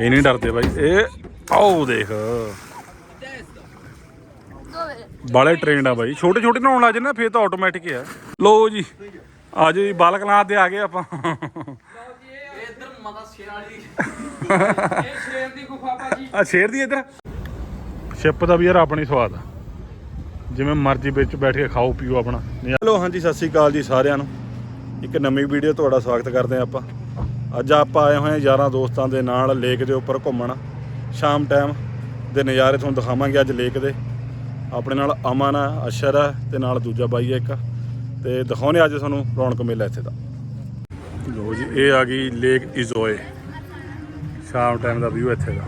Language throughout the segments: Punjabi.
ਇਹ ਨਹੀਂ ਡਰਦੇ ਬਾਈ, ਇਹ ਆਓ ਦੇਖ। ਬਾਲੇ ਟ੍ਰੇਨਡ ਆ ਬਾਈ। ਛੋਟੇ ਛੋਟੇ ਨਹਾਉਣ ਲੱਗ ਜੰਨੇ ਫੇਰ ਤਾਂ ਆਟੋਮੈਟਿਕ ਆ। ਲੋ ਜੀ, ਆ ਜੀ ਬਾਲਕ ਦੇ ਆ ਗਏ ਆਪਾਂ। ਇੱਧਰ ਮਤਾ ਸ਼ੇਰ ਵਾਲੀ ਇਹ ਸ਼ੇਰ ਦੀ ਗੁਫਾ ਭਾਜੀ ਆ ਸ਼ੇਰ ਦੀ ਇੱਧਰ। ਸ਼ਿਪ ਦਾ ਵੀ ਯਾਰ ਆਪਣੀ ਸਵਾਦ ਆ। ਜਿਵੇਂ ਮਰਜ਼ੀ ਵਿੱਚ ਬੈਠ ਕੇ ਖਾਓ ਪੀਓ ਆਪਣਾ। ਹੈਲੋ ਹਾਂਜੀ, ਸਤਿ ਸ੍ਰੀ ਅਕਾਲ ਜੀ ਸਾਰਿਆਂ ਨੂੰ। ਇੱਕ ਨਵੀਂ ਵੀਡੀਓ ਤੁਹਾਡਾ ਸਵਾਗਤ ਕਰਦੇ ਹਾਂ ਆਪਾਂ। ਅੱਜ ਆਪਾਂ ਆਏ ਹੋਏ ਹਾਂ ਯਾਰਾਂ ਦੋਸਤਾਂ ਦੇ ਨਾਲ ਲੇਕ ਦੇ ਉੱਪਰ ਘੁੰਮਣ। ਸ਼ਾਮ ਟਾਈਮ ਦੇ ਨਜ਼ਾਰੇ ਤੁਹਾਨੂੰ ਦਿਖਾਵਾਂਗੇ ਅੱਜ ਲੇਕ ਦੇ। ਆਪਣੇ ਨਾਲ ਅਮਨ ਆ, ਅਸ਼ਰ ਆ ਤੇ ਨਾਲ ਦੂਜਾ ਬਾਈ ਆ ਇੱਕ। ਤੇ ਦਿਖਾਉਣੇ ਅੱਜ ਤੁਹਾਨੂੰ ਰੌਣਕ ਮੇਲਾ ਇੱਥੇ ਦਾ। ਲੋ ਜੀ, ਇਹ ਆ ਗਈ ਲੇਕ ਇਜ਼ੋਏ ਸ਼ਾਮ ਟਾਈਮ ਦਾ ਵਿਊ ਇੱਥੇ ਦਾ।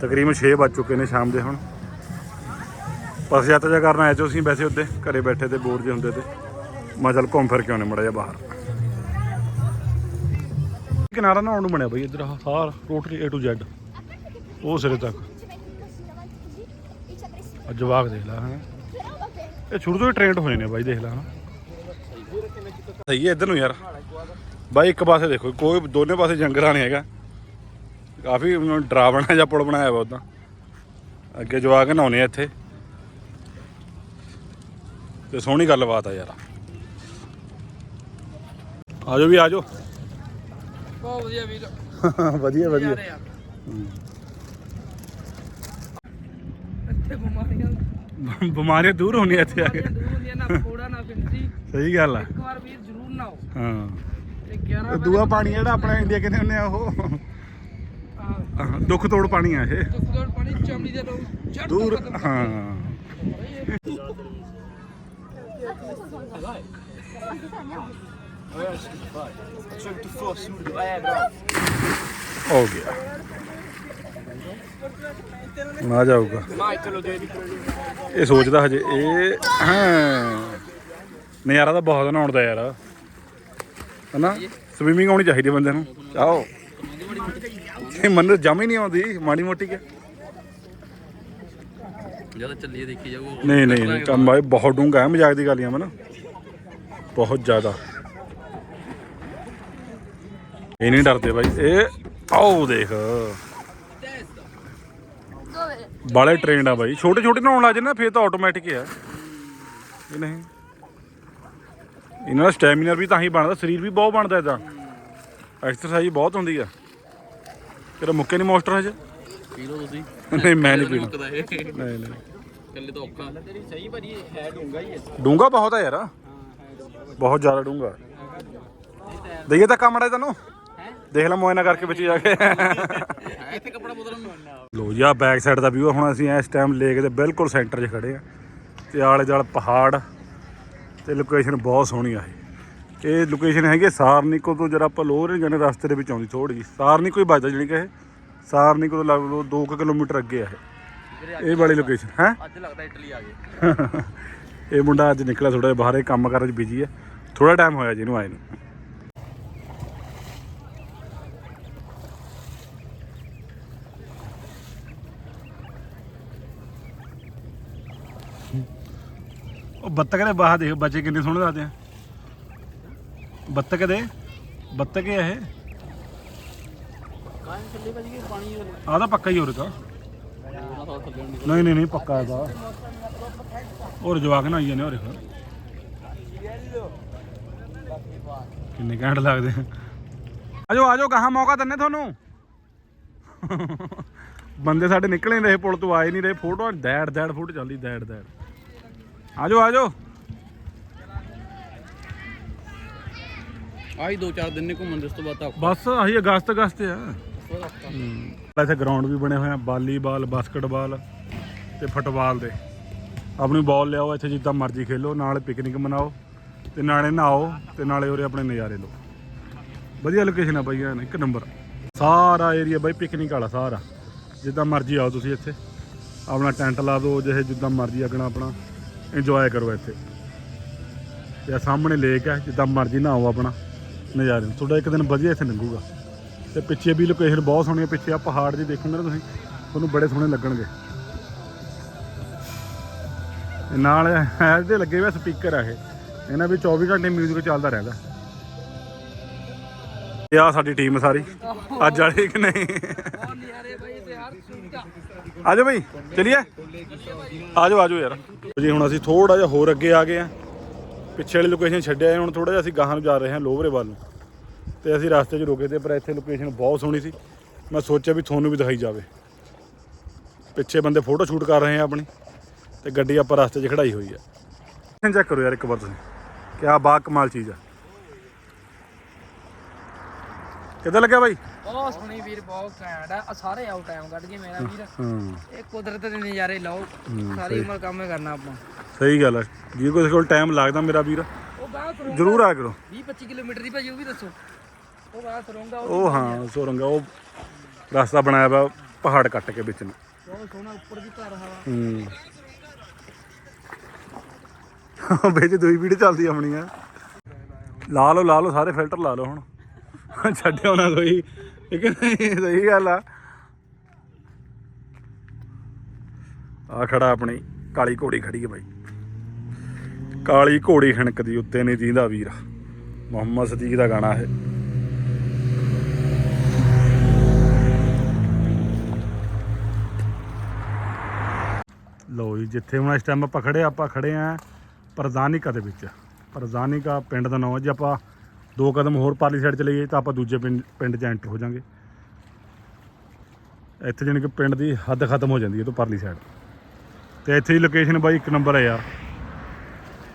ਤਕਰੀਬਨ 6 ਵੱਜ ਚੁੱਕੇ ਨੇ ਸ਼ਾਮ ਦੇ ਹੁਣ। ਬਸ ਯਾਤਰਾ ਜਿਹਾ ਕਰਨ ਆਏ ਜੋ ਅਸੀਂ ਵੈਸੇ ਉੱਤੇ ਘਰੇ ਬੈਠੇ ਤੇ ਬੋਰ ਜੇ ਹੁੰਦੇ ਤੇ। ਮੈਂ ਚੱਲ ਘੁੰਮ ਫਿਰ ਕੇ ਆਉਣੇ ਮੜਾ ਜਾ ਬਾਹਰ। ਕਿਨਾਰਾ ਨਹਾਉਣ ਨੂੰ ਬਣਿਆ ਬਈ ਇੱਧਰ ਆਹ ਸਾਰ ਟੋਟਲੀ A to Z ਉਹ ਸਿਰੇ ਤੱਕ। ਆ ਜਵਾਕ ਦੇਖ ਲੈ, ਹਾਂ। ਇਹ ਸ਼ੁਰੂ ਤੋਂ ਹੀ ਟ੍ਰੇਨਡ ਹੋਏ ਨੇ ਬਾਈ, ਦੇਖ ਲੈ ਸਹੀ ਹੈ ਇੱਧਰ ਨੂੰ ਯਾਰ। ਬਾਈ, ਇੱਕ ਪਾਸੇ ਦੇਖੋ, ਕੋਈ ਦੋਨੇ ਪਾਸੇ ਜੰਗਲਾਂ ਨਹੀਂ ਹੈਗਾ। ਕਾਫੀ ਉਹਨਾਂ ਨੇ ਡਰਾਵਣਾ ਜਿਹਾ ਪੁਲ ਬਣਾਇਆ ਵਾ ਉਦਾਂ। ਅੱਗੇ ਜਵਾਕ ਨਹਾਉਣੇ ਆ ਇੱਥੇ। ਤੇ ਸੋਹਣੀ ਗੱਲਬਾਤ ਆ ਯਾਰ। ਆਜੋ ਵੀ ਆਜੋ ਬਹੁਤ ਵਧੀਆ ਵੀਰ। ਵਧੀਆ ਵਧੀਆ। ਨਜ਼ਾਰੇ ਆ। ਇੱਥੇ ਬਿਮਾਰੀਆਂ ਬਿਮਾਰੀਆਂ ਦੂਰ ਹੋਣੀਆਂ ਇੱਥੇ ਆ ਕੇ। ਬਿਮਾਰੀਆਂ ਦੂਰ ਹੁੰਦੀਆਂ ਨਾ ਫੋੜਾ ਨਾ ਫਿੰਸੀ ਸਹੀ ਗੱਲ ਆ। ਇੱਕ ਵਾਰ ਵੀਰ ਜ਼ਰੂਰ ਨਾਓ। ਹਾਂ। ਤੇ 11 ਤੇ ਦੂਆ ਪਾਣੀ ਜਿਹੜਾ ਆਪਣਾ ਇੰਡੀਆ ਕਹਿੰਦੇ ਹੁੰਦੇ ਆ ਉਹ। ਹਾਂ, ਦੁੱਖ ਤੋੜ ਪਾਣੀ ਆ ਇਹ। ਤੁਕਦੜ ਪਾਣੀ ਚਮੜੀ ਦੇ ਲੋਕ ਜੜ ਦੂਰ ਹਾਂ ਹੋ ਗਿਆ ਨਾ ਜਾਊਗਾ। ਇਹ ਸੋਚਦਾ ਹਜੇ ਇਹ ਨਜ਼ਾਰਾ ਤਾਂ ਬਹੁਤ ਨਹਾਉਣ ਦਾ ਯਾਰ। ਹਨਾ? ਸਵਿਮਿੰਗ ਆਉਣੀ ਚਾਹੀਦੀ ਬੰਦੇ ਨੂੰ। ਆਓ। ਇਹ ਮੈਨੂੰ ਜਮ ਹੀ ਨਹੀਂ ਆਉਂਦੀ ਮਾੜੀ ਮੋਟੀ ਕੇ। ਜਦ ਚੱਲੀਏ ਦੇਖੀ ਜਾਊ। ਨਹੀਂ ਨਹੀਂ ਕੰਮ ਬਾਈ ਬਹੁਤ ਹੈ ਮਜ਼ਾਕ ਦੀ ਗੱਲ ਨਹੀਂ ਮਨ ਬਹੁਤ ਜ਼ਿਆਦਾ। ਇਹ ਨਹੀਂ ਡਰਦੇ ਬਾਈ ਇਹ ਆਓ ਦੇਖ। ਬਾਲੇ ਟ੍ਰੇਨਡ ਆ ਬਾਈ। ਛੋਟੇ ਛੋਟੇ ਨਹਾਉਣ ਲੱਗ ਜੰਨੇ ਫੇਰ ਤਾਂ ਆਟੋਮੈਟਿਕ ਆ। ਇਹ ਨਹੀਂ। ਇਹਨਾਂ ਦਾ ਸਟੈਮਿਨਾ ਵੀ ਤਾਂ ਹੀ ਬਣਦਾ ਸਰੀਰ ਵੀ ਬਹੁਤ ਬਣਦਾ ਇਹਦਾ। ਐਕਸਰਸਾਈਜ਼ ਬਹੁਤ ਹੁੰਦੀ ਆ। ਤੇਰਾ ਮੁੱਕੇ ਨਹੀਂ ਮੋਸਟਰ ਹਜੇ? ਪੀ ਲਓ ਤੁਸੀਂ। ਨਹੀਂ ਮੈਂ ਨਹੀਂ ਪੀਣਾ। ਮੁੱਕਦਾ ਇਹ। ਨਹੀਂ ਨਹੀਂ। ਕੱਲੇ ਤਾਂ ਔਖਾ। ਤੇਰੀ ਸਹੀ ਭਾਜੀ ਹੈ ਡੂੰਗਾ ਹੀ ਹੈ ਡੂੰਗਾ ਬਹੁਤ ਆ ਯਾਰ। ਬਹੁਤ ਜ਼ਿਆਦਾ ਡੂੰਗਾ ਦਈਏ ਤਾਂ ਕਮੜਾ ਤੈਨੂੰ। ਦੇਖ ਲੈ ਮੋਇਨਾ ਕਰਕੇ ਵਿੱਚ ਜਾ ਕੇ। ਇੱਥੇ ਕੱਪੜਾ ਬਦਲਣ ਨੂੰ ਲੋ ਜੀ ਆ ਬੈਕ ਸਾਈਡ ਦਾ ਵਿਊ ਹੁਣ ਅਸੀਂ ਇਸ ਟਾਈਮ ਲੇਕ ਦੇ ਬਿਲਕੁਲ ਸੈਂਟਰ 'ਚ ਖੜੇ ਆ। ਤੇ ਆਲੇ ਦੁਆਲੇ ਪਹਾੜ ਤੇ ਲੋਕੇਸ਼ਨ ਬਹੁਤ ਸੋਹਣੀ ਆ ਇਹ। ਇਹ ਲੋਕੇਸ਼ਨ ਹੈਗੀ ਸਾਰਨਿਕੋ ਤੋਂ ਜਰਾ ਆਪਾਂ ਲੋਰ ਜਾਨੇ ਰਸਤੇ ਦੇ ਵਿੱਚ ਆਉਂਦੀ ਥੋੜੀ ਜੀ ਸਾਰਨਿਕੋ ਹੀ ਵੱਜਦਾ ਜਿਹੜੀ ਕਿ ਇਹ। ਸਾਰਨਿਕੋ ਤੋਂ ਲੱਗ ਲਓ 2 ਕਿਲੋਮੀਟਰ ਅੱਗੇ ਆ ਇਹ। ਇਹ ਵਾਲੀ ਲੋਕੇਸ਼ਨ ਹੈ? ਅੱਜ ਲੱਗਦਾ ਇਟਲੀ ਆ ਗਏ। ਇਹ ਮੁੰਡਾ ਅੱਜ ਨਿਕਲਿਆ ਥੋੜਾ ਜਿਹਾ ਬਾਹਰ ਕੰਮ ਕਰਨ 'ਚ ਬਿਜ਼ੀ ਹੈ ਥੋੜਾ ਟਾਈਮ ਹੋਇਆ ਜੀ ਇਹਨੂੰ ਆਏ ਨੂੰ। ਉਹ ਬੱਤਕ ਦੇ ਬਾਹਰ ਦੇਖ, ਬੱਚੇ ਕਿੰਨੇ ਸੋਹਣੇ ਲੱਗਦੇ ਆ। ਬੱਤਕ ਦੇ, ਬੱਤਕ ਹੈ ਇਹ। ਕਾਂ ਚੱਲੀ ਭਾਜੀ ਕਿ ਪਾਣੀ ਆਹ ਤਾਂ ਪੱਕਾ ਹੀ ਹੋਰ ਰਿਹਾ ਉਹਨਾਂ ਦਾ ਥੱਲੇ ਨਹੀਂ ਨਹੀਂ ਨਹੀਂ ਨਹੀਂ ਪੱਕਾ ਇਹਦਾ ਹੋਰ ਜਵਾਕ ਨਾ ਆਈ ਜਾਂਦੇ ਹੋਰ ਕਿੰਨੇ ਘੈਂਟ ਲੱਗਦੇ ਆ। ਆਜੋ ਆਜੋ ਕਹਾਂ ਮੌਕਾ ਦਿੰਨੇ ਤੁਹਾਨੂੰ। ਬੰਦੇ ਸਾਡੇ ਨਿਕਲ ਨਹੀਂ ਰਹੇ, ਪੁਲ ਤੋਂ ਆਏ ਨਹੀਂ ਰਹੇ ਫੋਟੋ ਦੈੜ ਦੈੜ ਫੋਟੋ ਚੱਲਦੀ ਦੈੜ ਦੈੜ ਆਜੋ ਆਜੋ। ਆਹੀ ਦੋ ਚਾਰ ਦਿਨ ਨੇ ਘੁੰਮਣ ਦੇ ਉਸ ਤੋਂ ਬਾਅਦ ਤਾਂ ਬਸ ਆਹੀ ਅਗਸਤ ਅਗਸਤ ਆ। ਇੱਥੇ ਗਰਾਊਂਡ ਵੀ ਬਣੇ ਹੋਏ ਆ ਵਾਲੀਬਾਲ ਬਾਸਕਟਬਾਲ ਤੇ ਫੁੱਟਬਾਲ ਦੇ। ਆਪਣੀ ਬਾਲ ਲਿਆਓ ਇੱਥੇ ਜਿੱਦਾਂ ਮਰਜ਼ੀ ਖੇਲੋ ਨਾਲੇ ਪਿਕਨਿਕ ਮਨਾਓ ਤੇ ਨਾਲੇ ਨਹਾਓ ਤੇ ਨਾਲੇ ਉਰੇ ਆਪਣੇ ਨਜ਼ਾਰੇ ਲਓ। ਵਧੀਆ ਲੋਕੇਸ਼ਨ ਆ ਬਾਈ ਐਨ ਇੱਕ ਨੰਬਰ ਸਾਰਾ ਏਰੀਆ ਬਾਈ ਪਿਕਨਿਕ ਵਾਲਾ ਸਾਰਾ। ਜਿੱਦਾਂ ਮਰਜ਼ੀ ਆਓ ਤੁਸੀਂ ਇੱਥੇ। ਆਪਣਾ ਟੈਂਟ ਲਾ ਦਿਓ ਜਿਹੇ ਜਿੱਦਾਂ ਮਰਜ਼ੀ ਅਗਣਾ ਆਪਣਾ। ਇੰਜੋਏ ਕਰੋ ਇੱਥੇ। ਤੇ ਸਾਹਮਣੇ ਲੇਕ ਹੈ, ਜਿੱਦਾਂ ਮਰਜ਼ੀ ਨਹਾਓ ਆਪਣਾ ਨਜ਼ਾਰੇ ਤੁਹਾਡਾ ਇੱਕ ਦਿਨ ਵਧੀਆ ਇੱਥੇ ਲੰਘੂਗਾ। ਤੇ ਪਿੱਛੇ ਵੀ ਲੋਕੇਸ਼ਨ ਬਹੁਤ ਸੋਹਣੀ ਹੈ, ਪਿੱਛੇ ਆ ਪਹਾੜ ਜੀ ਦੇਖੋਗੇ ਨਾ ਤੁਸੀਂ, ਤੁਹਾਨੂੰ ਬੜੇ ਸੋਹਣੇ ਲੱਗਣਗੇ। ਨਾਲ ਇਹਦੇ ਲੱਗੇ ਹੋਏ ਸਪੀਕਰ ਆ ਇਹ। ਇਹਨਾਂ ਵੀ 24 ਘੰਟੇ 뮤직 ਚੱਲਦਾ ਰਹਿੰਦਾ। ਇਹ ਆ ਸਾਡੀ ਟੀਮ ਸਾਰੀ। ਅੱਜ ਵਾਲੀ ਕਿ ਨਹੀਂ? ਬਹੁਤ ਨਿਆਰੇ ਬਾਈ, ਤੇ ਹਰ ਸੁਵਿਧਾ ਆਜੋ ਭਾਈ ਚਲਿਏ? ਆਜੋ ਆਜੋ ਯਾਰ। ਜੀ ਹੁਣ ਅਸੀਂ ਥੋੜਾ ਜਿਹਾ ਹੋਰ ਅੱਗੇ ਆ ਗਏ ਆ ਪਿੱਛੇ ਵਾਲੀ ਲੋਕੇਸ਼ਨ ਛੱਡਿਆ ਹੈ, ਹੁਣ ਥੋੜਾ ਜਿਹਾ ਅਸੀਂ ਗਾਹਾਂ ਨੂੰ ਜਾ ਰਹੇ ਹਾਂ ਲੋਵਰੇ ਵੱਲ ਨੂੰ। ਤੇ ਅਸੀਂ ਰਸਤੇ 'ਚ ਰੁਕੇ ਤੇ ਪਰ ਇੱਥੇ ਲੋਕੇਸ਼ਨ ਬਹੁਤ ਸੋਹਣੀ ਸੀ। ਮੈਂ ਸੋਚਿਆ ਵੀ ਤੁਹਾਨੂੰ ਵੀ ਦਿਖਾਈ ਜਾਵੇ। ਪਿੱਛੇ ਬੰਦੇ ਫੋਟੋ ਸ਼ੂਟ ਕਰ ਰਹੇ ਆ ਆਪਣੀ ਤੇ ਗੱਡੀ ਆਪਾਂ ਰਸਤੇ 'ਚ ਖੜਾਈ ਹੋਈ ਆ। ਚੈੱਕ ਕਰੋ ਯਾਰ ਇੱਕ ਵਾਰ ਤੁਸੀਂ। ਕਿਆ ਬਾ ਕਮਾਲ ਚੀਜ਼ ਆ। ਕਿੱਦਾਂ ਲੱਗਿਆ ਬਾਈ? ਬਹੁਤ ਸੋਹਣੀ ਵੀਰ ਬਹੁਤ ਘੈਂਟ ਆ। ਸਾਰੇ ਆਉ ਟਾਈਮ ਕੱਢ ਕੇ ਮੇਰਾ ਵੀਰ। ਹਾਂ। ਇਹ ਕੁਦਰਤ ਦੇ ਨਜ਼ਾਰੇ ਲਓ ਸਾਰੀ ਉਮਰ ਕੰਮ ਹੀ ਕਰਨਾ ਆਪਾਂ। ਸਹੀ ਗੱਲ ਹੈ ਜੇ ਕੋਈ ਕੋਲ ਟਾਈਮ ਲੱਗਦਾ ਮੇਰਾ ਵੀਰ ਉਹ ਬਾਹਰ ਸਰੋਂ ਜਰੂਰ ਆ ਕਰੋ। 20 25 ਕਿਲੋਮੀਟਰ ਦੀ ਭਾਜੀ ਉਹ ਵੀ ਦੱਸੋ। ਉਹ ਬਾਹਰ ਸਰੋਂਗਾ ਉਹ ਹਾਂ ਸੋਰੰਗਾ ਉਹ ਰਸਤਾ ਬਣਾਇਆ ਵਾ ਪਹਾੜ ਕੱਟ ਕੇ ਵਿੱਚ ਨੂੰ। ਬਹੁਤ ਸੋਹਣਾ ਉੱਪਰ ਦੀ ਘਰ ਹਵਾ। ਹੂੰ। ਵਿੱਚ ਦੂਈ ਵੀਡੀਓ ਚੱਲਦੀ ਆਪਣੀ ਆ। ਲਾ ਲਓ ਲਾ ਲਓ ਸਾਰੇ ਫਿਲਟਰ ਲਾ ਲਓ ਹੁਣ। ਛੱਡਿਓ ਨਾ ਕੋਈ। ਠੀਕ ਹੈ ਸਹੀ ਗੱਲ ਆ। ਆ ਖੜਾ ਆਪਣੀ ਕਾਲੀ ਘੋੜੀ ਖੜੀ ਹੈ ਬਾਈ। ਕਾਲੀ ਘੋੜੀ ਖਣਕਦੀ ਉੱਤੇ ਨਹੀਂ ਦੀਂਦਾ ਵੀਰ। ਮੁਹੰਮਦ ਸਦੀਕ ਦਾ ਗਾਣਾ ਹੈ ਲੋ ਜੀ, ਜਿੱਥੇ ਹੁਣ ਇਸ ਟਾਈਮ ਆਪਾਂ ਖੜੇ ਆਪਾਂ ਖੜੇ ਆ ਪ੍ਰਧਾਨਿਕਾ ਦੇ ਵਿੱਚ। ਪ੍ਰਧਾਨਿਕਾ ਪਿੰਡ ਦਾ ਨਾਮ ਜੇ, ਆਪਾਂ ਦੋ ਕਦਮ ਹੋਰ ਪਰਲੀ ਸਾਈਡ ਚਲੇ ਜਾਈਏ ਤਾਂ ਆਪਾਂ ਦੂਜੇ ਪਿੰਡ ਪਿੰਡ 'ਚ ਐਂਟਰ ਹੋ ਜਾਾਂਗੇ। ਇੱਥੇ ਜਾਣੀ ਕਿ ਪਿੰਡ ਦੀ ਹੱਦ ਖਤਮ ਹੋ ਜਾਂਦੀ ਹੈ ਤੋਂ ਪਰਲੀ ਸਾਈਡ ਤੇ ਇੱਥੇ ਦੀ ਲੋਕੇਸ਼ਨ ਬਾਈ ਇੱਕ ਨੰਬਰ ਹੈ ਯਾਰ।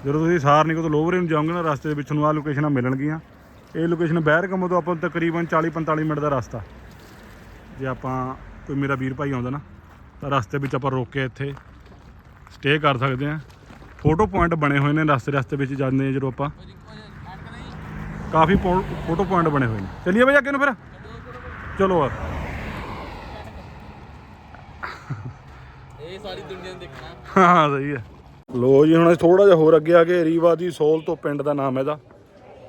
ਜਦੋਂ ਤੁਸੀਂ ਸਾਰਨਿਕੋ ਤੋਂ ਲੋਵਰੇ ਨੂੰ ਜਾਓਗੇ ਨਾ, ਰਸਤੇ ਦੇ ਵਿੱਚ ਨੂੰ ਆਹ ਲੋਕੇਸ਼ਨਾਂ ਮਿਲਣਗੀਆਂ। ਇਹ ਲੋਕੇਸ਼ਨ ਬਹਿਰਕਮੋ ਤੋਂ ਆਪਾਂ ਤਕਰੀਬਨ 40 45 ਮਿੰਟ ਦਾ ਰਸਤਾ। ਜੇ ਆਪਾਂ, ਕੋਈ ਮੇਰਾ ਵੀਰ ਭਾਈ ਆਉਂਦਾ ਨਾ, ਤਾਂ ਰਸਤੇ ਵਿੱਚ ਆਪਾਂ ਰੋਕ ਕੇ ਇੱਥੇ ਸਟੇ ਕਰ ਸਕਦੇ ਆ ਫੋਟੋ ਪੁਆਇੰਟ ਬਣੇ ਹੋਏ ਨੇ, ਰਸਤੇ ਰਸਤੇ ਵਿੱਚ ਜਾਂਦੇ ਆ ਜਦੋਂ ਆਪਾਂ। ਕਾਫੀ ਫੋਟੋ ਪੁਆਇੰਟ ਬਣੇ ਹੋਏ ਨੇ। ਚੱਲੀਏ ਬਈ ਅੱਗੇ ਨੂੰ ਫਿਰ? ਚਲੋ ਆ। ਇਹ ਸਾਰੀ ਦੁਨੀਆ ਨੂੰ ਦੇਖਣਾ। ਹਾਂ ਸਹੀ ਹੈ। ਲੋ ਜੀ ਹੁਣ ਥੋੜਾ ਜਿਹਾ ਹੋਰ ਅੱਗੇ ਆ ਗਏ। ਰੀਵਾ ਦੀ ਸੋਲ ਤੋਂ ਪਿੰਡ ਦਾ ਨਾਮ ਇਹਦਾ।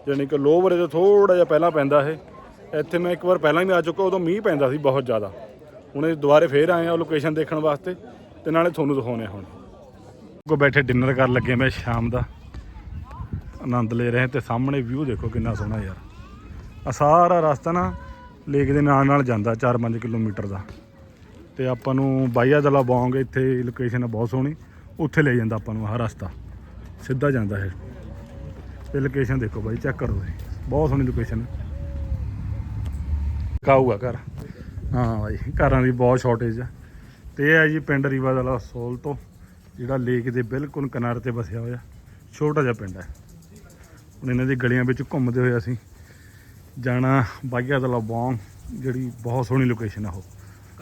ਜਾਣੀ ਕਿ ਲੋਵਰੇ ਤੋਂ ਥੋੜਾ ਜਿਹਾ ਪਹਿਲਾਂ ਪੈਂਦਾ ਇਹ। ਇੱਥੇ ਮੈਂ ਇੱਕ ਵਾਰ ਪਹਿਲਾਂ ਵੀ ਆ ਚੁੱਕਾ ਉਦੋਂ ਮੀਂਹ ਪੈਂਦਾ ਸੀ ਬਹੁਤ ਜ਼ਿਆਦਾ। ਹੁਣ ਇਹ ਦੁਬਾਰੇ ਫੇਰ ਆਏ ਆ ਲੋਕੇਸ਼ਨ ਦੇਖਣ ਵਾਸਤੇ ਤੇ ਨਾਲੇ ਤੁਹਾਨੂੰ ਦਿਖਾਉਣੇ ਆ ਹੁਣ। ਕੋ ਬੈਠੇ ਡਿਨਰ ਕਰਨ ਲੱਗੇ ਮੈਂ ਸ਼ਾਮ ਦਾ। ਆਨੰਦ ਲੈ ਰਹੇ ਤੇ ਸਾਹਮਣੇ ਵਿਊ ਦੇਖੋ ਕਿੰਨਾ ਸੋਹਣਾ ਯਾਰ। ਆ ਸਾਰਾ ਰਸਤਾ ਨਾ ਲੇਕ ਦੇ ਨਾਲ ਨਾਲ ਜਾਂਦਾ 4-5 ਕਿਲੋਮੀਟਰ ਦਾ। ਤੇ ਆਪਾਂ ਨੂੰ ਬਾਈਆ ਦਲਾ ਬੌਂਗ ਇੱਥੇ ਲੋਕੇਸ਼ਨ ਆ ਬਹੁਤ ਸੋਹਣੀ, ਉੱਥੇ ਲੈ ਜਾਂਦਾ ਆਪਾਂ ਨੂੰ ਆਹ ਰਸਤਾ। ਸਿੱਧਾ ਜਾਂਦਾ ਹੈ ਇਹ ਲੋਕੇਸ਼ਨ ਦੇਖੋ ਬਾਈ ਚੈੱਕ ਕਰੋ ਤੁਸੀਂ ਬਹੁਤ ਸੋਹਣੀ ਲੋਕੇਸ਼ਨ ਕਾਊਗਾ ਘਰ। ਹਾਂ ਬਾਈ, ਘਰਾਂ ਦੀ ਬਹੁਤ ਸ਼ਾਰਟੇਜ ਆ। ਤੇ ਇਹ ਹੈ ਜੀ ਪਿੰਡ ਰੀਵਾ ਦਲਾ ਸੋਲ ਤੋਂ, ਜਿਹੜਾ ਲੇਕ ਦੇ ਬਿਲਕੁਲ ਕਿਨਾਰੇ ਤੇ ਵਸਿਆ ਹੋਇਆ। ਛੋਟਾ ਜਿਹਾ ਪਿੰਡ ਹੈ। ਹੁਣ ਇਹਨਾਂ ਦੀ ਗਲੀਆਂ ਵਿੱਚ ਘੁੰਮਦੇ ਹੋਏ ਅਸੀਂ ਜਾਣਾ ਬਾਈਆ ਦਲਾ ਬੌਂਗ ਜਿਹੜੀ ਬਹੁਤ ਸੋਹਣੀ ਲੋਕੇਸ਼ਨ ਆ ਉਹ।